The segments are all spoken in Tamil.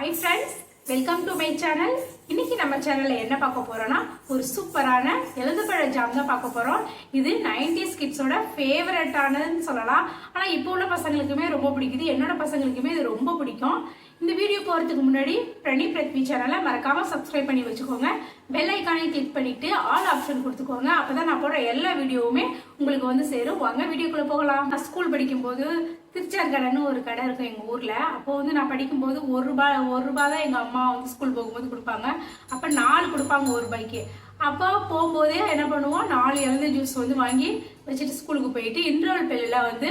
Hi friends welcome to my channel இன்னைக்கு நம்ம சேனல்ல என்ன பார்க்க போறோம்னா ஒரு சூப்பரான எழுதுபழ ஜாம் தான் பார்க்க போறோம். இது 90s கிட்ஸோட ஃபேவரட்டானதுன்னு சொல்லலாம். ஆனா இப்போ உள்ள பசங்களுக்குமே ரொம்ப பிடிக்குது. என்னோட பசங்களுக்குமே இது ரொம்ப பிடிக்கும். இந்த வீடியோ போறதுக்கு முன்னாடி பிரணி பிரத்வி சேனலை மறக்காம சப்ஸ்கிரைப் பண்ணி வச்சுக்கோங்க. பெல் ஐக்கானை கிளிக் பண்ணிட்டு ஆல் ஆப்ஷன் கொடுத்துக்கோங்க. அப்பதான் நான் போடுற எல்லா வீடியோவுமே உங்களுக்கு வந்து சேரும். வாங்க வீடியோக்குள்ள போகலாம். நான் ஸ்கூல் படிக்கும்போது திருச்சார் கடைன்னு ஒரு கடை இருக்கும் எங்கள் ஊரில். அப்போ வந்து நான் படிக்கும்போது ஒரு ரூபாய் ஒரு ரூபாய் தான் எங்கள் அம்மா வந்து ஸ்கூல் போகும்போது கொடுப்பாங்க. அப்போ நாலு கொடுப்பாங்க ஒரு ரூபாய்க்கு. அப்போ போகும்போதே என்ன பண்ணுவோம்? நாலு இறந்த ஜூஸ் வந்து வாங்கி வச்சுட்டு ஸ்கூலுக்கு போயிட்டு இன்டர்வல் பெல்லில் வந்து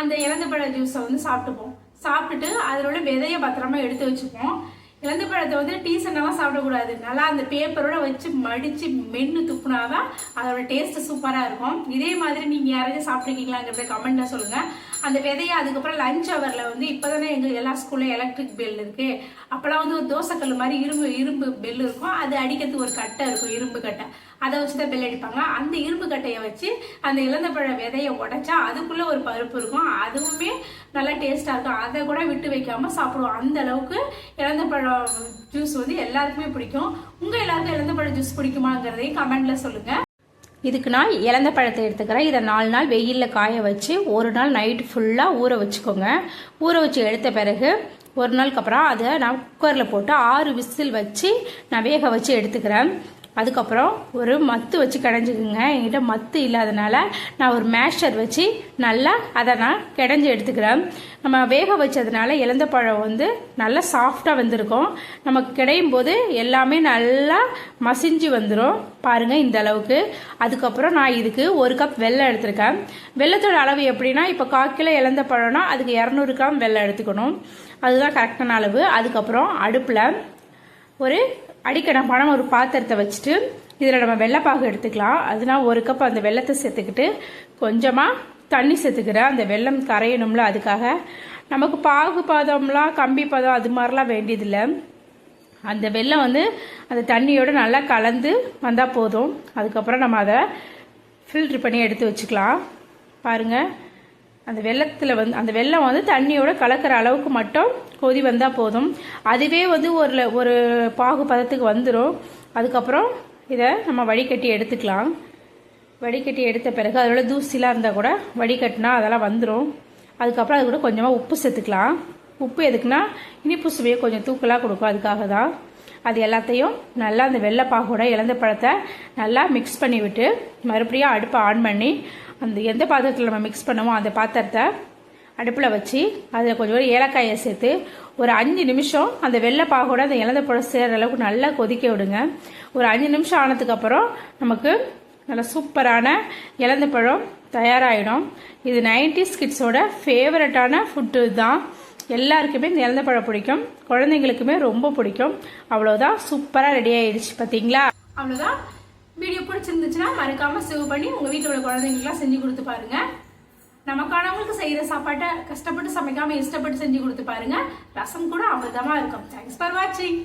அந்த இறந்த பழ ஜூஸை வந்து சாப்பிட்டுப்போம். சாப்பிட்டுட்டு உள்ள விதையை பத்திரமா எடுத்து வச்சுப்போம். இழந்த பழத்தை வந்து டீசெண்டாலாம் சாப்பிடக்கூடாது. நல்லா அந்த பேப்பரோட வச்சு மடித்து மென்று துப்புனாதான் அதோட டேஸ்ட்டு சூப்பராக இருக்கும். இதே மாதிரி நீங்கள் யாராச்சும் சாப்பிட்ருக்கீங்களாங்கிறத கமெண்ட்டில் சொல்லுங்கள் அந்த விதையை அதுக்கப்புறம் லஞ்ச் ஹவரில் வந்து இப்போதானே எங்கள் எல்லா ஸ்கூல்லையும் எலக்ட்ரிக் பெல் இருக்குது அப்போலாம் வந்து ஒரு தோசைக்கல் மாதிரி இரும்பு இரும்பு பெல் இருக்கும். அது அடிக்கிறதுக்கு ஒரு கட்டை இருக்கும் இரும்பு கட்டை. அதை வச்சு தான் பெல் அடிப்பாங்க. அந்த இரும்பு கட்டையை வச்சு அந்த இழந்த பழ விதையை உடைச்சா அதுக்குள்ளே ஒரு பருப்பு இருக்கும். அதுவுமே நல்லா டேஸ்ட்டாக இருக்கும். அதை கூட விட்டு வைக்காமல் சாப்பிடுவோம். அந்த அளவுக்கு இழந்த பழம் ஜூஸ் வந்து எல்லாருக்குமே பிடிக்கும். உங்க எல்லாருக்கும் இழந்த பழ ஜூஸ் பிடிக்குமாங்கிறதையும் கமெண்ட்ல சொல்லுங்க. இதுக்கு நான் இழந்த பழத்தை எடுத்துக்கிறேன். இதை நாலு நாள் வெயிலில் காய வச்சு ஒரு நாள் நைட்டு ஃபுல்லாக ஊற வச்சுக்கோங்க. ஊற வச்சு எடுத்த பிறகு ஒரு நாளுக்கு அப்புறம் அதை நான் குக்கரில் போட்டு ஆறு விசில் வச்சு நான் வேக வச்சு எடுத்துக்கிறேன். அதுக்கப்புறம் ஒரு மத்து வச்சு கடைஞ்சிக்குங்க. என்கிட்ட மத்து இல்லாதனால நான் ஒரு மேஷர் வச்சு நல்லா அதை நான் கிடஞ்சி எடுத்துக்கிறேன். நம்ம வேக வச்சதுனால இழந்த பழம் வந்து நல்லா சாஃப்டாக வந்திருக்கும். நமக்கு கிடையும் போது எல்லாமே நல்லா மசிஞ்சு வந்துடும் பாருங்கள் இந்த அளவுக்கு. அதுக்கப்புறம் நான் இதுக்கு ஒரு கப் வெள்ளம் எடுத்திருக்கேன். வெள்ளத்தோட அளவு எப்படின்னா இப்போ கால் கிலோ இழந்த பழம்னா அதுக்கு இரநூறு கிராம் வெள்ளம் எடுத்துக்கணும். அதுதான் கரெக்டான அளவு. அதுக்கப்புறம் அடுப்பில் ஒரு அடிக்கணும் பணம் ஒரு பாத்திரத்தை வச்சுட்டு இதில் நம்ம வெள்ளைப்பாகு எடுத்துக்கலாம். அதனால் ஒரு கப் அந்த வெள்ளத்தை சேர்த்துக்கிட்டு கொஞ்சமாக தண்ணி சேர்த்துக்கிறேன் அந்த வெள்ளம் கரையணும்ல அதுக்காக. நமக்கு பாகு பதம்லாம் கம்பி பதம் அது மாதிரிலாம் வேண்டியதில்லை. அந்த வெள்ளம் வந்து அந்த தண்ணியோட நல்லா கலந்து வந்தால் போதும். அதுக்கப்புறம் நம்ம அதை ஃபில்ட்ரு பண்ணி எடுத்து வச்சுக்கலாம். பாருங்கள் அந்த வெள்ளத்தில் வந்து அந்த வெள்ளம் வந்து தண்ணியோட கலக்கிற அளவுக்கு மட்டும் கொதி வந்தால் போதும். அதுவே வந்து ஒரு ஒரு பாகு பதத்துக்கு வந்துடும் அதுக்கப்புறம் இதை நம்ம வடிகட்டி எடுத்துக்கலாம். வடிகட்டி எடுத்த பிறகு அதோட தூசிலாம் இருந்தால் கூட வடிகட்டினா அதெல்லாம் வந்துடும் அதுக்கப்புறம் அது கூட கொஞ்சமாக உப்பு சேர்த்துக்கலாம். உப்பு எதுக்குன்னா இனிப்பு சுவையை கொஞ்சம் தூக்கலாக கொடுக்கும். அதுக்காக தான். அது எல்லாத்தையும் நல்லா அந்த வெள்ளைப்பாகோட இழந்த பழத்தை நல்லா மிக்ஸ் பண்ணி விட்டு மறுபடியும் அடுப்பை ஆன் பண்ணி அந்த எந்த பாத்திரத்தில் நம்ம மிக்ஸ் பண்ணுவோம் அந்த பாத்திரத்தை அடுப்பில் வச்சு அதில் கொஞ்சம் ஏலக்காயை சேர்த்து ஒரு அஞ்சு நிமிஷம் அந்த வெள்ளைப்பாகோட அந்த இலந்த பழம் சேர்கிற அளவுக்கு நல்லா கொதிக்க விடுங்க. ஒரு அஞ்சு நிமிஷம் ஆனதுக்கப்புறம் நமக்கு நல்ல சூப்பரான இலந்த பழம் தயாராகிடும் இது நைன்டிஸ் கிட்ஸோட ஃபேவரட்டான ஃபுட்டு தான். எல்லாருக்குமே இந்த இலந்த பழம் பிடிக்கும். குழந்தைங்களுக்குமே ரொம்ப பிடிக்கும். அவ்வளோதான் சூப்பராக ரெடி ஆயிடுச்சு. பார்த்தீங்களா அவ்வளோதான் வீடியோ பிடிச்சிருந்துச்சுன்னா மறக்காம சேவ் பண்ணி உங்க வீட்டில் உள்ள குழந்தைங்களுக்குலாம் செஞ்சு கொடுத்து பாருங்க. நமக்கானவங்களுக்கு செய்யற சாப்பாட்டை கஷ்டப்பட்டு சமைக்காம இஷ்டப்பட்டு செஞ்சு கொடுத்து பாருங்க. ரசம் கூட அமிர்தமா இருக்கும். தேங்க்ஸ் ஃபார் வாட்சிங்